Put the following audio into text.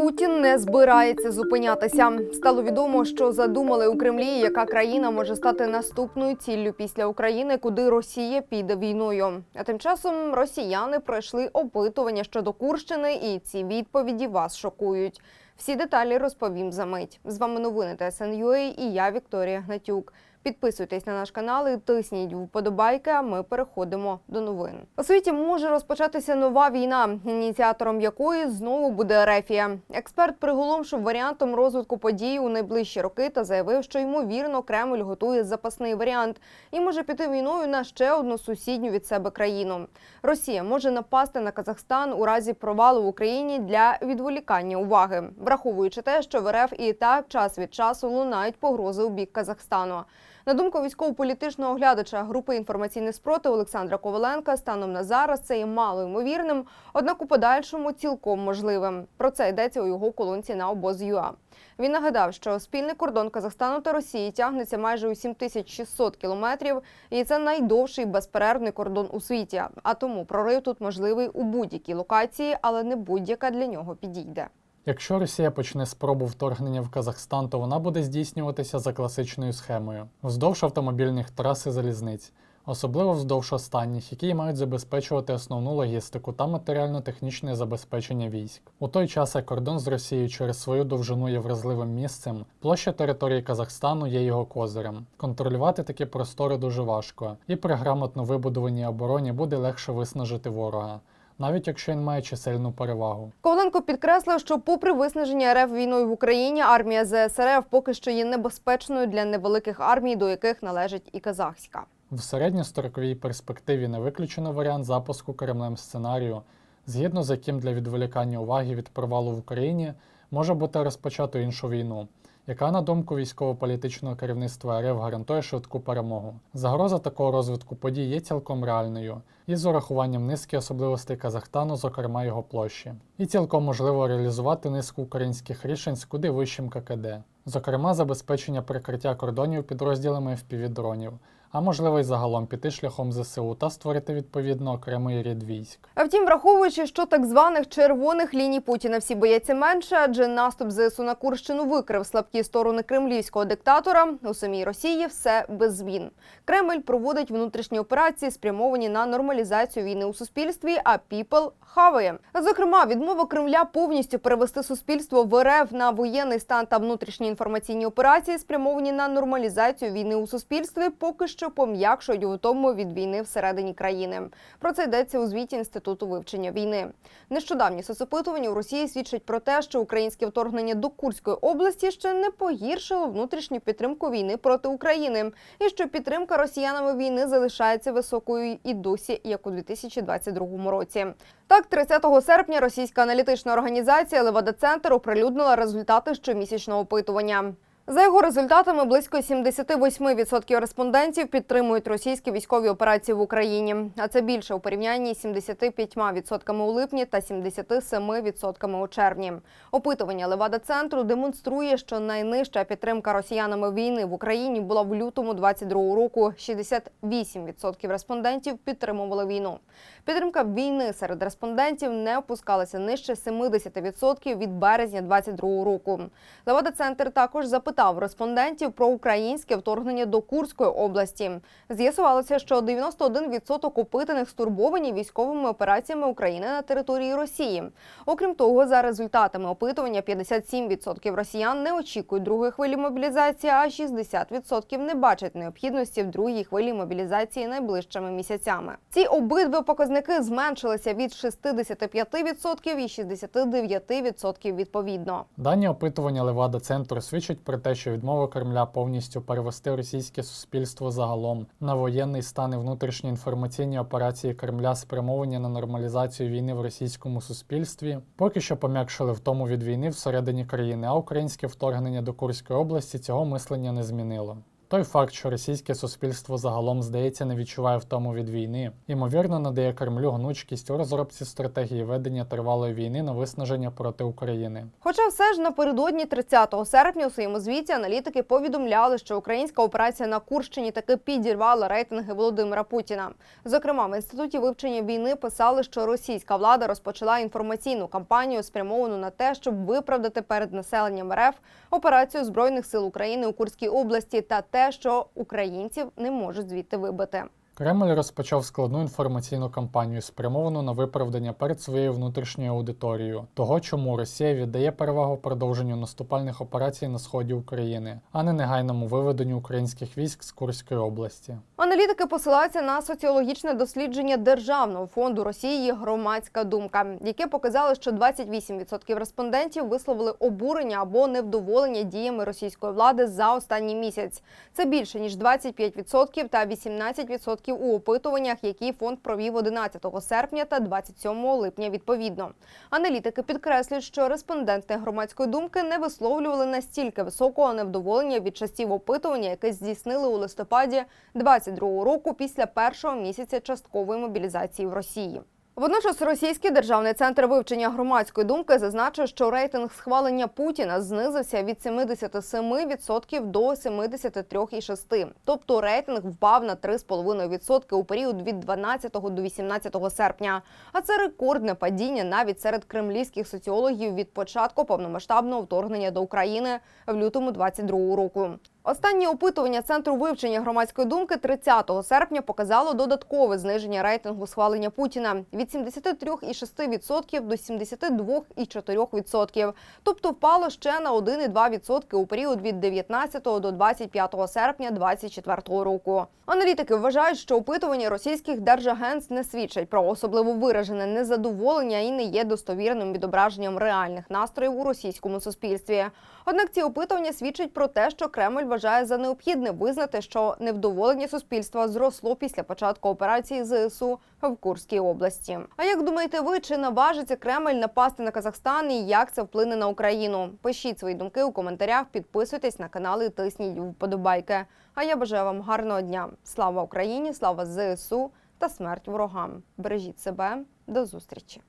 Путін не збирається зупинятися. Стало відомо, що задумали у Кремлі, яка країна може стати наступною ціллю після України, куди Росія піде війною. А тим часом росіяни пройшли опитування щодо Курщини, і ці відповіді вас шокують. Всі деталі розповім за мить. З вами новини ТСНЮА і я Вікторія Гнатюк. Підписуйтесь на наш канал і тисніть вподобайки. А ми переходимо до новин. У світі може розпочатися нова війна, ініціатором якої знову буде Ерефія. Експерт приголомшив варіантом розвитку подій у найближчі роки та заявив, що ймовірно Кремль готує запасний варіант і може піти війною на ще одну сусідню від себе країну. Росія може напасти на Казахстан у разі провалу в Україні для відволікання уваги, враховуючи те, що в РФ і так час від часу лунають погрози у бік Казахстану. На думку військово-політичного оглядача групи інформаційний спротив Олександра Коваленка, станом на зараз це є мало ймовірним, однак у подальшому цілком можливим. Про це йдеться у його колонці на обоз.ua. Він нагадав, що спільний кордон Казахстану та Росії тягнеться майже у 7600 кілометрів, і це найдовший безперервний кордон у світі. А тому прорив тут можливий у будь-якій локації, але не будь-яка для нього підійде. Якщо Росія почне спробу вторгнення в Казахстан, то вона буде здійснюватися за класичною схемою вздовж автомобільних трас і залізниць, особливо вздовж останніх, які мають забезпечувати основну логістику та матеріально-технічне забезпечення військ. У той час як кордон з Росією через свою довжину є вразливим місцем, площа території Казахстану є його козирем. Контролювати такі простори дуже важко, і при грамотно вибудованій обороні буде легше виснажити ворога. Навіть якщо він має чисельну перевагу. Коваленко підкреслив, що, попри виснаження РФ війною в Україні, армія ЗСРФ поки що є небезпечною для невеликих армій, до яких належить і казахська. В середньостроковій перспективі не виключено варіант запуску Кремлем сценарію, згідно з яким для відволікання уваги від провалу в Україні може бути розпочато іншу війну, яка, на думку військово-політичного керівництва РФ, гарантує швидку перемогу. Загроза такого розвитку подій є цілком реальною, і з урахуванням низки особливостей Казахстану, зокрема його площі. І цілком можливо реалізувати низку українських рішень з куди вищим ККД, зокрема забезпечення прикриття кордонів підрозділами FPV-дронів, а можливо й загалом піти шляхом ЗСУ та створити відповідно окремий рід військ. А втім, враховуючи, що так званих червоних ліній Путіна всі бояться менше, адже наступ ЗСУ на Курщину викрив слабкі сторони кремлівського диктатора. У самій Росії все без змін. Кремль проводить внутрішні операції, спрямовані на нормалізацію війни у суспільстві. А People хаває. Зокрема, відмова Кремля повністю перевести суспільство в РФ на воєнний стан та внутрішні інформаційні операції, спрямовані на нормалізацію війни у суспільстві, поки що пом'якшують утому від війни всередині країни. Про це йдеться у звіті інституту вивчення війни. Нещодавні соцопитування у Росії свідчать про те, що українське вторгнення до Курської області ще не погіршило внутрішню підтримку війни проти України, і що підтримка росіянами війни залишається високою і досі, як у 2022 році. Так, 30 серпня російська аналітична організація Левада Центр оприлюднила результати щомісячного опитування. За його результатами, близько 78% респондентів підтримують російські військові операції в Україні. А це більше у порівнянні з 75% у липні та 77% у червні. Опитування Левада центру демонструє, що найнижча підтримка росіянами війни в Україні була в лютому 22 року. 68% респондентів підтримували війну. Підтримка війни серед респондентів не опускалася нижче 70% від березня 22 року. Левада центр також запитав респондентів про українське вторгнення до Курської області. З'ясувалося, що 91% опитаних стурбовані військовими операціями України на території Росії. Окрім того, за результатами опитування 57% росіян не очікують другої хвилі мобілізації, а 60% не бачать необхідності в другій хвилі мобілізації найближчими місяцями. Ці обидва показники зменшилися від 65% і 69% відповідно. Дані опитування Левада Центру свідчать про те, що відмова Кремля повністю перевести російське суспільство загалом на воєнний стан і внутрішні інформаційні операції Кремля спрямовані на нормалізацію війни в російському суспільстві, поки що пом'якшили втому від війни всередині країни, а українське вторгнення до Курської області цього мислення не змінило. Той факт, що російське суспільство загалом здається не відчуває втому від війни, ймовірно надає Кремлю гнучкість у розробці стратегії ведення тривалої війни на виснаження проти України. Хоча все ж напередодні 30 серпня у своєму звіті аналітики повідомляли, що українська операція на Курщині таки підірвала рейтинги Володимира Путіна. Зокрема, в інституті вивчення війни писали, що російська влада розпочала інформаційну кампанію, спрямовану на те, щоб виправдати перед населенням РФ операцію збройних сил України у Курській області та те, що українців не можуть звідти вибити. Кремль розпочав складну інформаційну кампанію, спрямовану на виправдання перед своєю внутрішньою аудиторією того, чому Росія віддає перевагу продовженню наступальних операцій на сході України, а не негайному виведенню українських військ з Курської області. Аналітики посилаються на соціологічне дослідження Державного фонду Росії Громадська думка, яке показало, що 28% респондентів висловили обурення або невдоволення діями російської влади за останній місяць. Це більше ніж 25% та 18% у опитуваннях, які фонд провів 11 серпня та 27 липня. Відповідно, аналітики підкреслюють, що респонденти громадської думки не висловлювали настільки високого невдоволення від часів опитування, яке здійснили у листопаді 22 року після першого місяця часткової мобілізації в Росії. Водночас російський державний центр вивчення громадської думки зазначив, що рейтинг схвалення Путіна знизився від 77% до 73,6%. Тобто рейтинг впав на 3,5% у період від 12 до 18 серпня. А це рекордне падіння навіть серед кремлівських соціологів від початку повномасштабного вторгнення до України в лютому 22 року. Останнє опитування центру вивчення громадської думки 30 серпня показало додаткове зниження рейтингу схвалення Путіна від 73,6% до 72,4%. Тобто впало ще на 1,2% у період від 19 до 25 серпня 2024 року. Аналітики вважають, що опитування російських держагентств не свідчать про особливо виражене незадоволення і не є достовірним відображенням реальних настроїв у російському суспільстві. Однак ці опитування свідчать про те, що Кремль вважає за необхідне визнати, що невдоволення суспільства зросло після початку операції ЗСУ в Курській області. А як думаєте ви, чи наважиться Кремль напасти на Казахстан і як це вплине на Україну? Пишіть свої думки у коментарях, підписуйтесь на канал і тисніть вподобайки. А я бажаю вам гарного дня. Слава Україні! Слава ЗСУ та смерть ворогам! Бережіть себе, до зустрічі!